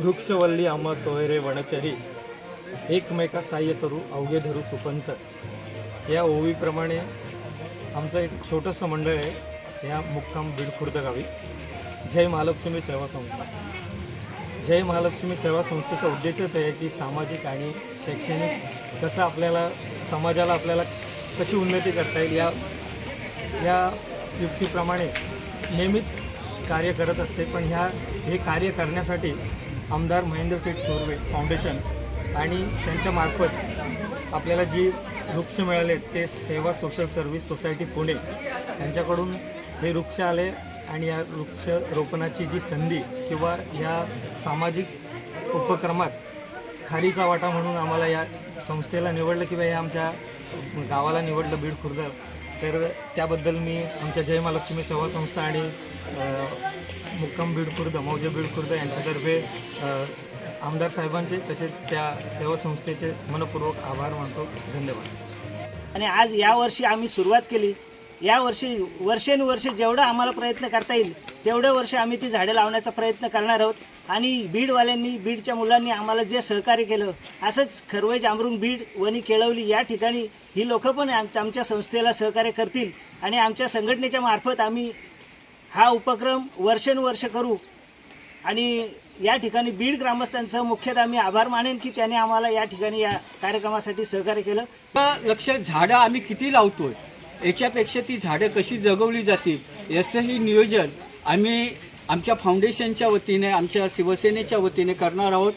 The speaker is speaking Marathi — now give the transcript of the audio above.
वृक्षवल्ली आम्हा सोयरे वनचरी एकमेका साह्य करू अवघे धरू सुपंत या ओवीप्रमाणे आमचं एक छोटंसं मंडळ आहे या मुक्काम बिडखुर्द गावी जय महालक्ष्मी सेवा संस्था जय महालक्ष्मी सेवा संस्थेचा उद्देशच आहे की सामाजिक आणि शैक्षणिक कसं आपल्याला समाजाला आपल्याला कशी उन्नती करता येईल या या युक्तीप्रमाणे नेहमीच कार्य करत असते पण ह्या हे कार्य करण्यासाठी आमदार महेंद्र शेठ चोरवे फाउंडेशन आणि त्यांच्यामार्फत आपल्याला जी वृक्ष मिळाले ते सेवा सोशल सर्व्हिस सोसायटी पुणे यांच्याकडून हे वृक्ष आले आणि या वृक्ष रोपणाची जी संधी किंवा या सामाजिक उपक्रमात खारीचा वाटा म्हणून आम्हाला या संस्थेला निवडलं किंवा या आमच्या गावाला निवडलं बीड खुर्द तर त्याबद्दल मी आमच्या जय महालक्ष्मी सेवा संस्था आणि मुक्काम बीडखुर्द मौजे बीडखुर्द यांच्यातर्फे आमदार साहेबांचे तसेच त्या सेवा संस्थेचे मनपूर्वक आभार मानतो. धन्यवाद. आणि आज यावर्षी आम्ही सुरुवात केली. यावर्षी वर्षानुवर्ष जेवढं आम्हाला प्रयत्न करता येईल तेवढं वर्ष आम्ही ती झाडं लावण्याचा प्रयत्न करणार आहोत. आणि बीडवाल्यांनी बीडच्या मुलांनी आम्हाला जे सहकार्य केलं असंच खरवई जांभरुंग बीड वणी केळवली या ठिकाणी ही लोकं पण आमच्या संस्थेला सहकार्य करतील. आणि आमच्या संघटनेच्या मार्फत आम्ही हा उपक्रम वर्षानुवर्ष करू. आणि या ठिकाणी बीड ग्रामस्थांचं मुख्यतः मी आभार मानेन की त्याने आम्हाला या ठिकाणी या कार्यक्रमासाठी सहकार्य केलं. लक्ष झाडं आम्ही किती लावतोय? याच्यापेक्षा ती झाडं कशी जगवली जातील याचंही नियोजन आम्ही आमच्या फाउंडेशनच्या वतीने आमच्या शिवसेनेच्या वतीने करणार आहोत.